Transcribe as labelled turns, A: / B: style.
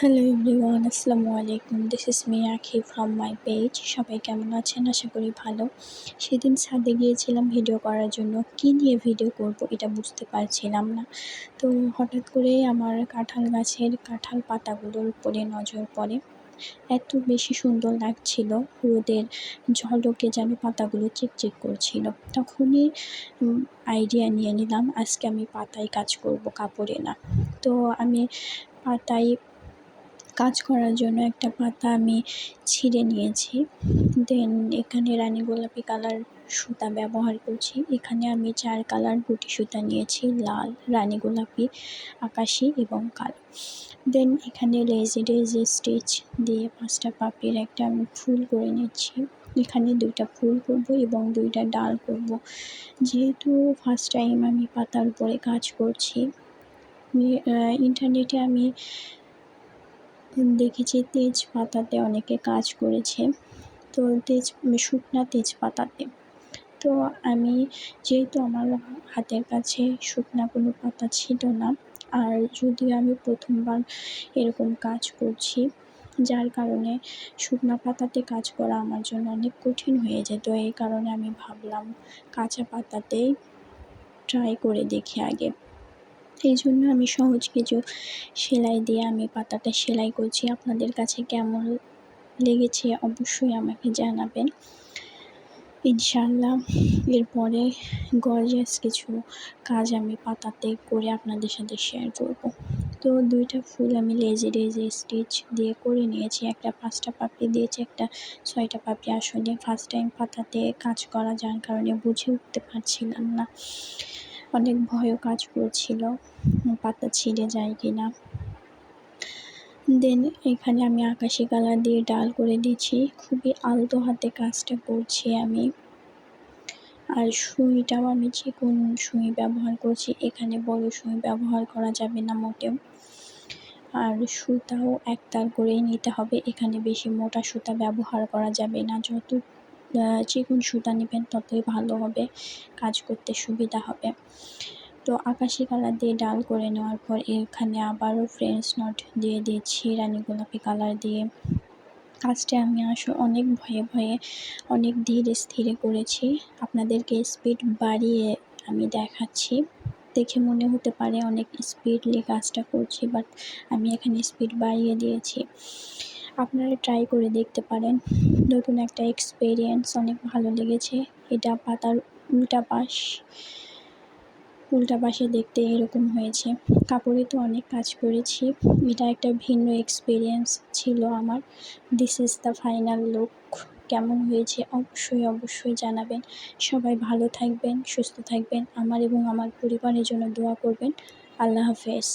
A: Hello everyone আসসালামু আলাইকুম this is me Akhi from my page সবাই কেমন আছেন? আশা করি ভালো। সেদিন ছাদে গিয়েছিলাম ভিডিও করার জন্য। কী নিয়ে ভিডিও করব এটা বুঝতে পারছিলাম না। তো হঠাৎ করে আমার কাঁঠাল গাছের কাঁঠাল পাতাগুলোর উপরে নজর পড়ে। এত বেশি সুন্দর লাগছিল। রোদের ঝলকে যেন পাতাগুলো চিকচিক করছিল। তখনই আইডিয়া নিয়ে নিলাম, আজকে আমি পাতায় কাজ করব কাপড়ে না। তো আমি পাতায় কাজ করার জন্য একটা পাতা আমি ছিঁড়ে নিয়েছি। দেন এখানে রানী গোলাপি কালার সুতা ব্যবহার করছি। এখানে আমি চার কালার গুটি সুতা নিয়েছি, লাল, রানী গোলাপি, আকাশি এবং কালো। দেন এখানে লেজি ডেজি স্টিচ দিয়ে পাঁচটা পাপের একটা আমি ফুল করে নিচ্ছি। এখানে দুইটা ফুল করব এবং দুইটা ডাল করব। যেহেতু ফার্স্ট টাইম আমি পাতার উপরে কাজ করছি ইন্টারনেটে আমি দেখেছি তেজপাতাতে অনেকে কাজ করেছে। তো তেজ, শুকনা তেজপাতাতে। তো আমি, যেহেতু আমার হাতের কাছে শুকনা কোনো পাতা ছিল না, আর যদিও আমি প্রথমবার এরকম কাজ করছি, যার কারণে শুকনা পাতাতে কাজ করা আমার জন্য অনেক কঠিন হয়ে যেত। এই কারণে আমি ভাবলাম কাঁচা পাতাতেই ট্রাই করে দেখি আগে। এই জন্য আমি সহজ কিছু সেলাই দিয়ে আমি পাতাটা সেলাই করছি। আপনাদের কাছে কেমন লেগেছে অবশ্যই আমাকে জানাবেন। ইনশাল্লাহ এরপরে গর্জাস কিছু কাজ আমি পাতাতে করে আপনাদের সাথে শেয়ার করব। তো দুইটা ফুল আমি লেজে লেজি স্টিচ দিয়ে করে নিয়েছি। একটা পাঁচটা পাপড়ি দিয়েছি, একটা ছয়টা পাপড়ি আসলে। ফার্স্ট টাইম পাতাতে কাজ করা, যার কারণে বুঝে উঠতে পারছিলাম না। অনেক ভয়ও কাজ করছিল। পাতা ছিঁড়ে যায় কি না দেন এখানে আমি আকাশি কালার দিয়ে ডাল করে দিচ্ছি। খুবই আলতো হাতে কাজটা করছি আমি। আর সুইটাও আমি চিকন সুই ব্যবহার করছি, এখানে বড় সুই ব্যবহার করা যাবে না মোটেও। আর সুতাও একতার করেই নিতে হবে। এখানে বেশি মোটা সুতা ব্যবহার করা যাবে না। যত চিকন সুতা নেবেন ততই ভালো হবে, কাজ করতে সুবিধা হবে। তো আকাশি কালার দিয়ে ডাল করে নেওয়ার পর এখানে আবারও ফ্রেন্ডস নট দিয়ে দিয়েছি রানী গোলাপি কালার দিয়ে। কাজটা আমি আসলে অনেক ভয়ে ভয়ে অনেক ধীরে স্থিরে করেছি। আপনাদেরকে স্পিড বাড়িয়ে আমি দেখাচ্ছি। দেখে মনে হতে পারে অনেক স্পিডলি কাজটা করছি বাট আমি এখানে স্পিড বাড়িয়ে দিয়েছি। আপনারা ট্রাই করে দেখতে পারেন। নতুন একটা এক্সপিরিয়েন্স অনেক ভালো লেগেছে। এটা পাতার উল্টা পাশ, উল্টা পাশে দেখতে এরকম হয়েছে। কাপড়ে তো অনেক কাজ করেছি। এটা একটা ভিন্ন এক্সপিরিয়েন্স ছিল আমার। This is the final look কেমন হয়েছে? অবশ্যই অবশ্যই জানাবেন। সবাই ভালো থাকবেন, সুস্থ থাকবেন। আমার এবং আমার পরিবারের জন্য দোয়া করবেন। আল্লাহ হাফেজ।